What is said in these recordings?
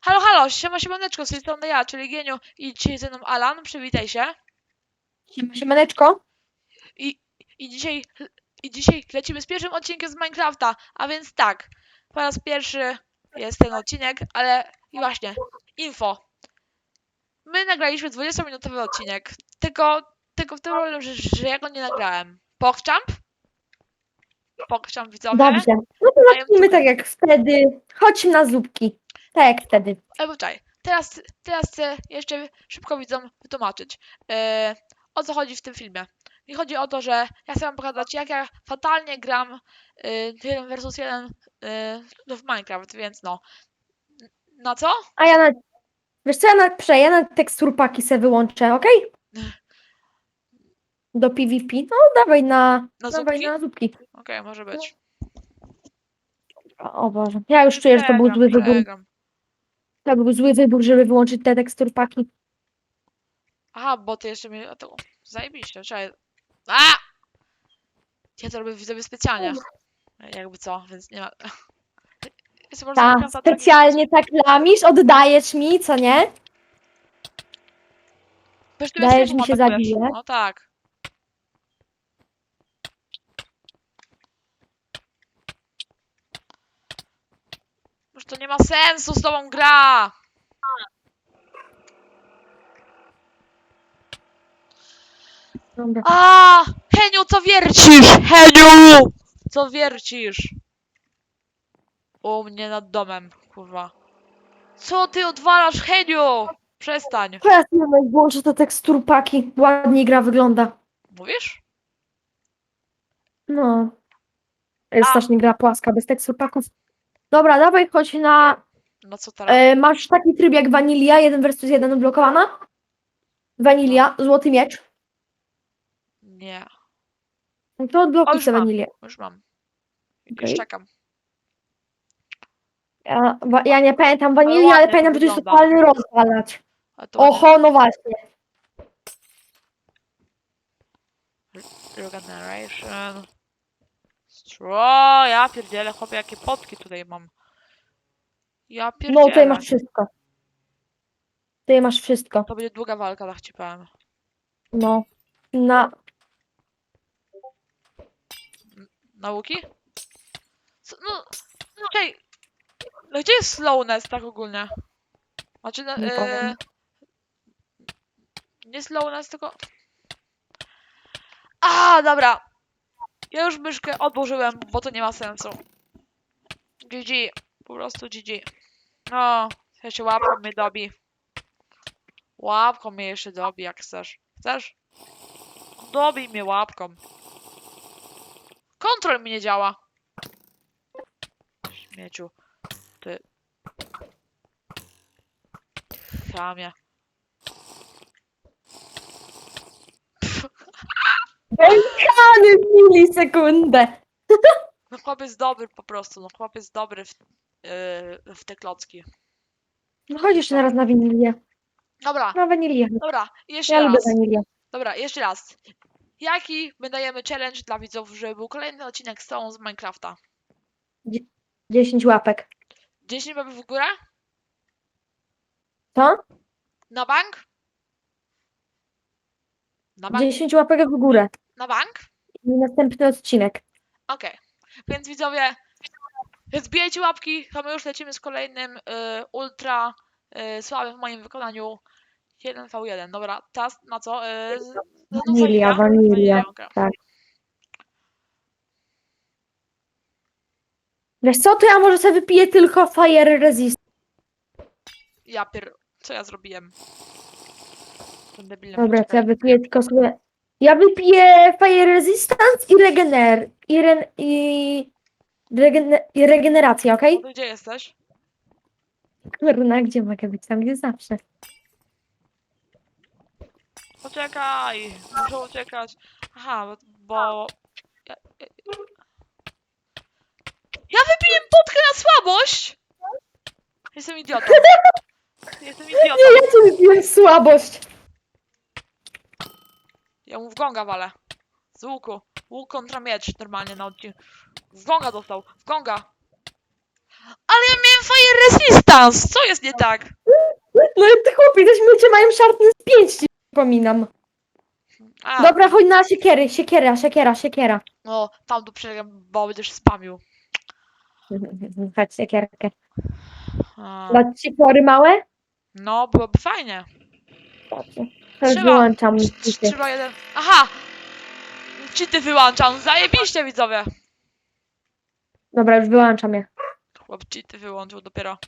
Halo, halo, siema, siemaneczko, z tej strony ja, czyli Gieniu i dzisiaj ze mną Alan, przywitaj się. Siemaneczko. I dzisiaj, I dzisiaj lecimy z pierwszym odcinkiem z Minecrafta, a więc tak, po raz pierwszy jest ten odcinek, ale i właśnie, info. My nagraliśmy 20-minutowy odcinek, tylko, tylko w tym problem, że, że ja go nie nagrałem. Pogchamp? Pogchamp widzowie? Dobrze. No to zacznijmy tak jak wtedy. Chodźmy na zupki. Tak jak wtedy. E, poczekaj, teraz, teraz chcę jeszcze szybko widzom wytłumaczyć, e, o co chodzi w tym filmie. I chodzi o to, że ja chcę wam pokazać, jak ja fatalnie gram e, 1 versus 1 e, w Minecraft, więc no. Na co? A ja na... Wiesz co, ja na, prze, ja na teksturpaki se wyłączę, okej? Do PvP. No dawaj na... Na dawaj zupki? na zupki. Okej, może być. O, Boże. Ja już czuję, że to był zły wybór. przegram. To był zły wybór, żeby wyłączyć te teksturpaki. Aha, bo ty jeszcze mnie... To, zajebiście, czekaj. A! Ja to robię widzowie specjalnie. Jakby co, więc nie ma... Jest po prostu Tak, specjalnie tak lamisz, oddajesz mi, co nie? Przecież Dajesz mi się zabiję. No tak. Już to nie ma sensu z tobą gra! Dobra. A, Heniu, co wiercisz? Heniu! Co wiercisz? U mnie nad domem, kurwa. Co ty odwalasz, Heniu? Przestań. Teraz moment, włączę te teksturpaki. Ładniej gra wygląda. Mówisz? No. Jest A. strasznie gra płaska, bez teksturpaków. Dobra, dawaj, chodź na... No co teraz? E, masz taki tryb jak Vanilla, 1 versus 1 odblokowana? Vanilla, złoty miecz. Nie, No to O, odblokuj już sobie mam. Vanillię. już mam. Już Okej. czekam. Ja, wa- ja nie pamiętam ale to pamiętam, że to jest wygląda. totalny rozwalacz. A to ładnie. Oho, no właśnie. Regeneration. Stro, ja pierdzielę, chłopie, jakie potki tutaj mam. Ja pierdzielę. No, tutaj masz wszystko. Tutaj masz wszystko. To będzie długa walka, tak ci powiem. No. Na... Nauki? Co, no, no czekaj. No gdzie jest slowness tak ogólnie? Znaczy, no, Nie e, powiem. nie slowness, tylko... A, dobra. Ja już myszkę odłożyłem, bo to nie ma sensu. GG. Po prostu GG. No, jeszcze łapką mnie dobi. Łapką mnie jeszcze dobi, jak chcesz. Chcesz? Dobij mnie łapką. Kontrol mi nie działa. Śmieciu. Ty. Chamie. Kany w milisekundę. No chłop jest dobry po prostu, no chłop jest dobry w, yy, w te klocki. No chodź jeszcze teraz na wanilię. Dobra, Na wanilię. dobra, jeszcze Ja lubię raz. wanilię. Dobra, jeszcze raz. Jaki my dajemy challenge dla widzów, żeby był kolejny odcinek z całą z Minecrafta? 10 łapek. 10 mamy w górę? Co? Na bank? Na bank? 10 łapek w górę. Na bank? Następny odcinek. Okej. Więc widzowie, zbijajcie łapki, to my już lecimy z kolejnym y, ultra y, słabym w moim wykonaniu 1v1. Dobra, teraz na co? Y, z- no, Wanilia, wanilia. okej. Tak. Wiesz co, to ja może sobie wypiję tylko Fire Resist. Ja pier... Co ja zrobiłem? Ten debilny Dobra, to ja poczekaj. wypiję tylko sobie... Ja wypiję Fire Resistance i Regener... I, ren, i, regener, i regeneracja, okej? No Gdzie jesteś? Kurna, gdzie mogę być? Tam, gdzie zawsze. Poczekaj! Muszę uciekać. Aha, bo... bo... Ja, ja... ja wypiję potkę na słabość! Jestem idiotą. Jestem idiotą. Nie, ja tu wypiłem słabość. Ja mu w gonga walę. Z łuku. Łuk kontra miecz normalnie na odcinku. W gonga dostał. W gonga. Ale ja miałem fire resistance! Co jest nie tak? No i ty chłopie, te śmiecie mają sharpness 5, ci przypominam. A, Dobra, chodź na siekiery, siekiera, siekiera, siekiera. no, tam tu przegram, bo będziesz spamił. Chodź, siekierkę. A, Dać ci pory małe? no, byłoby fajnie. Dobrze. Trzeba. wyłączam cheaty. Trzeba jeden... Aha! Cheaty wyłączam, zajebiście widzowie! Dobra, już wyłączam je. Chłop cheaty wyłączył dopiero.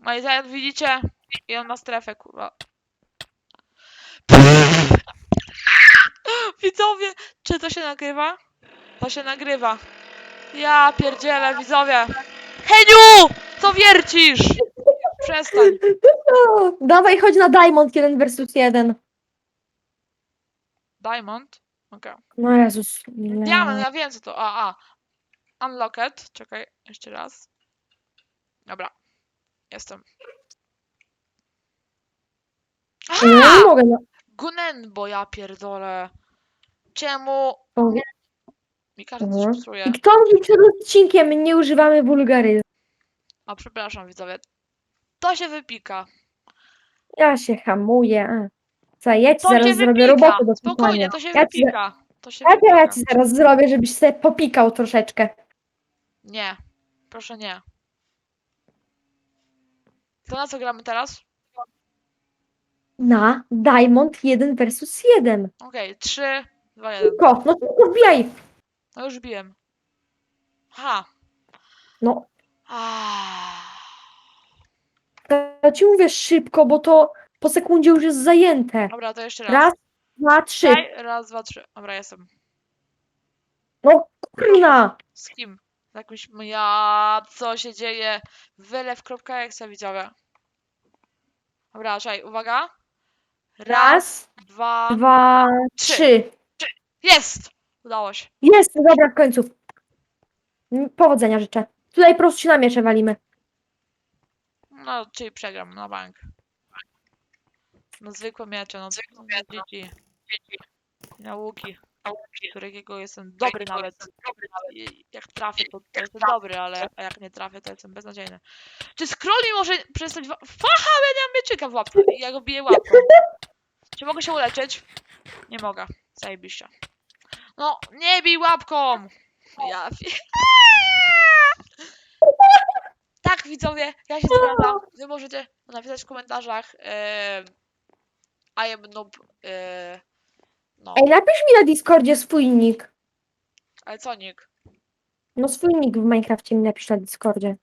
No i widzicie, i on ma strefę, kurwa. Widzowie, czy to się nagrywa? To się nagrywa. Ja pierdzielę, widzowie. Heniu! Co wiercisz? Przestań. O, dawaj, chodź na Diamond 1 versus 1. Diamond? Okej. No Jezus. ile- Diamond, ja wiem co to. A, a. Unlocked. Czekaj, jeszcze raz. Dobra. Jestem. Ja Aha! nie mogę. No. Gunenbo, ja pierdolę. Czemu O, mi każdy Mhm. coś psuje? I kto mówi przed odcinkiem, nie używamy wulgaryzmu. A przepraszam widzowie. To się wypika. Ja się hamuję. Co, ja ci To zaraz zrobię wypika. robotę do Spokojnie, to się ja ci, wypika. To się ja, ja wypika. ci zaraz zrobię, żebyś sobie popikał troszeczkę. Nie. Proszę nie. To na co gramy teraz? Na Diamond 1 versus 1. Okej, trzy, dwa, jeden. Tylko, no tylko wbijaj. No już biłem. Ha. No, Ah. Ja ci mówię szybko, bo to po sekundzie już jest zajęte. Dobra, to jeszcze raz. Raz, dwa, trzy. Czekaj, raz, dwa, trzy. Dobra, jestem. No kurna. Z kim? Z jakimś... Ja... Co się dzieje? Wylew.exe widzowie. Dobra, czekaj, uwaga. Raz, dwa... dwa, trzy. trzy. Jest! Udało się. Jest, dobra, w końcu. Powodzenia życzę. Tutaj po prostu się na miecze walimy. No, czyli przegram na bank. No zwykłe miecze, no no, dzieci. Na łuki. Którego jestem dobry nawet. I Jak trafię, to, to jestem dobry, ale a jak nie trafię, to jestem beznadziejny. Czy scroll mi może przestać... wa- Facha, ja nie mam mieczyka w łapce. i Ja go biję łapką. Czy mogę się uleczyć? Nie mogę. Zajebiście. No, nie bij łapką! Ja... Tak, widzowie, ja się zgadzam. Wy możecie napisać w komentarzach em, I am noob. e, no, Ej, napisz mi na Discordzie swój nick. ale co nick? No swój nick w Minecrafcie mi napisz na Discordzie.